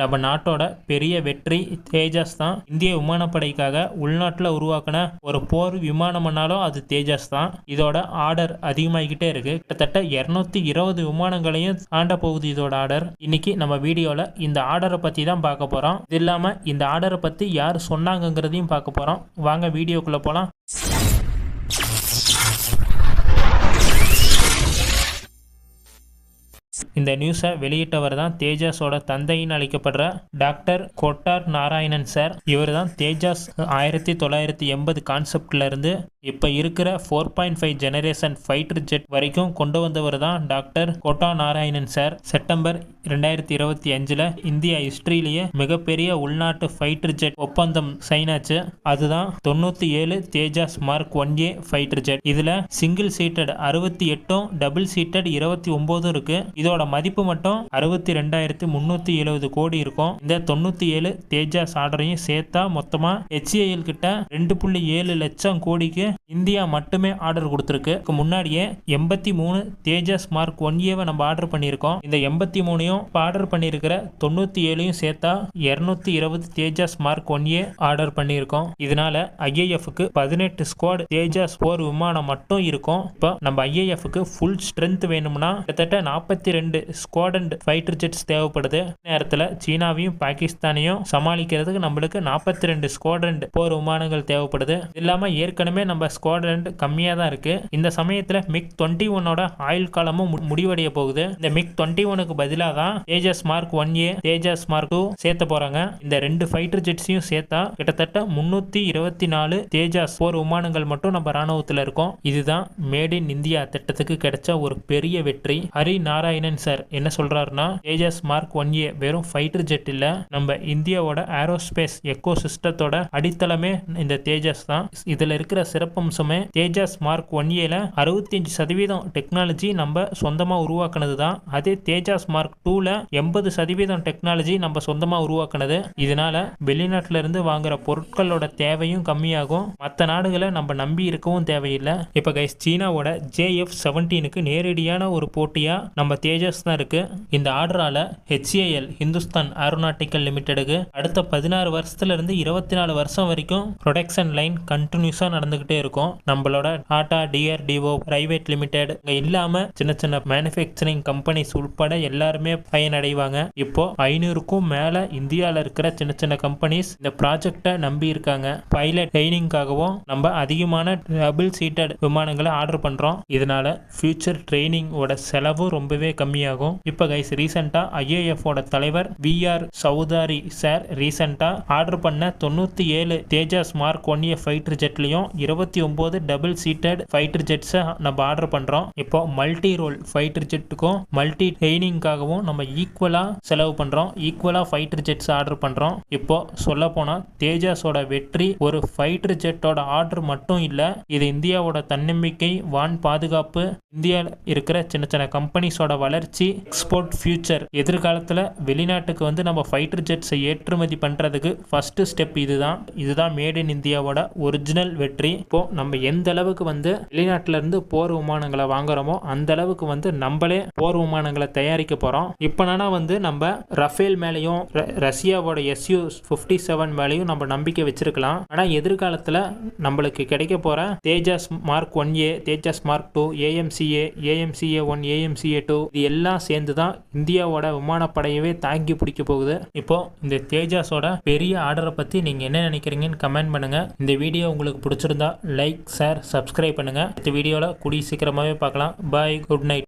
நம்ம நாட்டோட பெரிய வெற்றி தேஜாஸ் தான் இந்திய விமானப்படைக்காக உள்நாட்டில் உருவாக்கின ஒரு போர் விமானம்னாலும் அது தேஜாஸ் தான். இதோட ஆர்டர் அதிகமாகிக்கிட்டே இருக்கு. கிட்டத்தட்ட இரநூத்தி இருபது விமானங்களையும் தாண்ட போகுது இதோட ஆர்டர். இன்னைக்கு நம்ம வீடியோவில் இந்த ஆர்டரை பற்றி தான் பார்க்க போகிறோம் இது இல்லாமல் இந்த ஆர்டரை பற்றி யார் சொன்னாங்கங்கிறதையும் பார்க்க போகிறோம் வாங்க வீடியோக்குள்ளே போகலாம் இந்த நியூஸை வெளியிட்டவர் தான் தேஜாஸோட தந்தைன்னு அழைக்கப்படுற டாக்டர் கொட்டார் நாராயணன் சார். இவர் தான் தேஜாஸ் ஆயிரத்தி தொள்ளாயிரத்தி எண்பது கான்செப்ட்ல இருந்து இப்போ இருக்கிற four point five generation fighter jet வரைக்கும் கொண்டு வந்தவர் தான் doctor Kota Narayanan sir. September ரெண்டாயிரத்தி இருபத்தி அஞ்சில் இந்தியா ஹிஸ்ட்ரியிலேயே மிகப்பெரிய உள்நாட்டு ஃபைட்டர் ஜெட் ஒப்பந்தம் சைன் ஆச்சு அதுதான் தொண்ணூற்றி ஏழு Tejas mark one A fighter jet இதில் சிங்கிள் சீட்டட் அறுபத்தி எட்டும் டபுள் சீட்டட் இருபத்தி ஒம்போதும் இருக்குது இதோட மதிப்பு மட்டும் அறுபத்தி ரெண்டாயிரத்தி முந்நூற்றி எழுபது கோடி இருக்கும். இந்த தொண்ணூற்றி ஏழு தேஜாஸ் ஆர்டரையும் சேர்த்தா மொத்தமாக ஹெச்ஏஎல் கிட்ட ரெண்டு புள்ளி ஏழு லட்சம் கோடிக்கு இந்தியா மட்டுமே ஆர்டர் கொடுத்துருக்கு. முன்னாடியே எண்பத்தி மூணு தேஜஸ் மார்க் ஒன் ஏவை நம்ம ஆர்டர் பண்ணியிருக்கோம். இந்த எண்பத்தி மூணையும் ஆர்டர் பண்ணியிருக்கிற தொண்ணூற்றி ஏழையும் சேர்த்தா இரநூத்தி இருபது Tejas mark one A order பண்ணியிருக்கோம். இதனால ஐஏஎஃப்க்கு பதினெட்டு ஸ்குவாட் தேஜாஸ் போர் விமானம் மட்டும் இருக்கும். இப்போ நம்ம ஐஏஎஃப்க்கு ஃபுல் ஸ்ட்ரென்த் வேணும்னா கிட்டத்தட்ட நாற்பத்தி ரெண்டு ஸ்குவாட் அண்ட் ஃபைட்டர் ஜெட்ஸ் தேவைப்படுது. நேரத்தில் சீனாவையும் பாகிஸ்தானையும் சமாளிக்கிறதுக்கு நம்மளுக்கு நாற்பத்தி ரெண்டு ஸ்குவாட்ரண்ட் போர் விமானங்கள் தேவைப்படுது. இல்லாமல் ஏற்கனவே நம்ம நம்ம ஸ்குவாட்ரண்ட் கம்மியாக தான் இருக்குது இந்த சமயத்தில் மிக் டுவெண்ட்டி ஒன்னோட ஆயுள் காலமும் மு- முடிவடைய போகுது. இந்த மிக் டுவெண்ட்டி ஒனுக்கு பதிலாக தான் Tejas mark one A Tejas mark two சேர்த்த போகிறாங்க இந்த ரெண்டு ஃபைட்டர் ஜெட்ஸையும் சேர்த்தா கிட்டத்தட்ட முந்நூற்றி இருபத்தி நாலு தேஜாஸ் போர் விமானங்கள் மட்டும் நம்ம ராணுவத்தில் இருக்கோம். இதுதான் மேட் இன் இந்தியா திட்டத்துக்கு கிடைச்ச ஒரு பெரிய வெற்றி. ஹரி நாராயணன் சார் என்ன சொல்கிறாருன்னா தேஜஸ் மார்க் ஒன் ஏ வெறும் ஃபைட்டர் ஜெட் இல்லை நம்ம இந்தியாவோட ஏரோஸ்பேஸ் எக்கோ சிஸ்டத்தோட அடித்தளமே இந்த தேஜஸ் தான். இதில் இருக்கிற சிறப்பு சிறப்பம்சமே தேஜாஸ் மார்க் ஒன் ஏல அறுபத்தஞ்சு சதவீதம் டெக்னாலஜி நம்ம சொந்தமாக உருவாக்குனது தான் அதே தேஜாஸ் மார்க் டூவில் எண்பது சதவீதம் டெக்னாலஜி நம்ம சொந்தமாக உருவாக்குனது. இதனால வெளிநாட்டுல இருந்து வாங்குற பொருட்களோட தேவையும் கம்மியாகும். மற்ற நாடுகளை நம்ம நம்பி இருக்கவும் தேவையில்லை. இப்போ கைஸ் சீனாவோட ஜேஎஃப் செவன்டீனுக்கு நேரடியான ஒரு போட்டியாக நம்ம தேஜஸ் தான் இருக்கு. இந்த ஆர்டரால ஹெச்ஏஎல் ஹிந்துஸ்தான் ஏரோநாட்டிக்கல் லிமிடெடுக்கு அடுத்த பதினாறு வருஷத்துல இருந்து இருபத்தி நாலு வருஷம் வரைக்கும் ப்ரொடக்ஷன் லைன் கண்டினியூஸாக நடந்துகிட்டே இருக்கும். நம்மளோட டாடா டிஆர்டிஓ பிரைவேட் லிமிடெட் இங்க இல்லாம சின்ன சின்ன மேனுஃபேக்சரிங் கம்பெனிஸ் உட்பட எல்லாருமே பயனடைவாங்க. இப்போ ஐநூறுக்கும் மேல இந்தியாவில் இருக்கிற சின்ன சின்ன கம்பெனிஸ் இந்த ப்ராஜெக்டை நம்பி இருக்காங்க. பைலட் ட்ரைனிங்காகவும் நம்ம அதிகமான டபுள் சீட்டட் விமானங்களை ஆர்டர் பண்றோம். இதனால ஃபியூச்சர் ட்ரைனிங்கோட செலவும் ரொம்பவே கம்மியாகும். இப்போ கைஸ் ரீசெண்டாக ஐஏஎஃப் ஓட தலைவர் விஆர் சௌதாரி சார் ரீசெண்டாக ஆர்டர் பண்ண தொண்ணூற்றி ஏழு Tejas mark one A fighter ஜெட்லையும் இருபத்தி ஒன்பது டபுள் சீட்டட் ஃபைட்டர் ஜெட்ஸை நம்ம ஆர்டர் பண்றோம். இப்போ மல்டி ரோல் ஃபைட்டர் ஜெட்டுக்கும் மல்டி ட்ரெயினிங்காகவும் நம்ம ஈக்குவலா செலவு பண்றோம். ஈக்குவலா ஃபைட்டர் ஜெட்ஸ் ஆர்டர் பண்றோம். இப்போ சொல்ல போனா தேஜாஸோட வெற்றி ஒரு ஃபைட்டர் ஜெட்டோட ஆர்டர் மட்டும் இல்ல இது இந்தியாவோட தன்னம்பிக்கை வான் பாதுகாப்பு இந்தியாவில் இருக்கிற சின்ன சின்ன கம்பெனிஸோட வளர்ச்சி எக்ஸ்போர்ட் ஃபியூச்சர் எதிர்காலத்தில் வெளிநாட்டுக்கு வந்து நம்ம ஃபைட்டர் ஜெட்ஸை ஏற்றுமதி பண்ணுறதுக்கு ஃபஸ்ட்டு ஸ்டெப் இதுதான். இதுதான் மேட் இன் இந்தியாவோட ஒரிஜினல் வெற்றி. இப்போது நம்ம எந்த அளவுக்கு வந்து வெளிநாட்டிலேருந்து போர் விமானங்களை வாங்குறோமோ அந்த அளவுக்கு வந்து நம்மளே போர் விமானங்களை தயாரிக்க போகிறோம் இப்போனா வந்து நம்ம ரஃபேல் மேலேயும் ர- ரஷ்யாவோட எஸ்யூ ஃபிஃப்டி செவன் மேலேயும் நம்ம நம்பிக்கை வச்சிருக்கலாம். ஆனால் எதிர்காலத்தில் நம்மளுக்கு கிடைக்க போகிற Tejas mark one A Tejas mark two AMC AMCA AMCA one AMCA two இது எல்லாம் சேர்ந்து தான் இந்தியாவோட விமானப்படையவே தாங்கி பிடிக்க போகுது. இப்போ இந்த தேஜாஸோட பெரிய ஆர்டரை பற்றி நீங்கள் என்ன நினைக்கிறீங்கன்னு கமெண்ட் பண்ணுங்க. இந்த வீடியோ உங்களுக்கு பிடிச்சிருந்தா லைக் ஷேர் சப்ஸ்கிரைப் பண்ணுங்க. இந்த வீடியோவில் கூடிய சீக்கிரமாகவே பார்க்கலாம். Bye good night.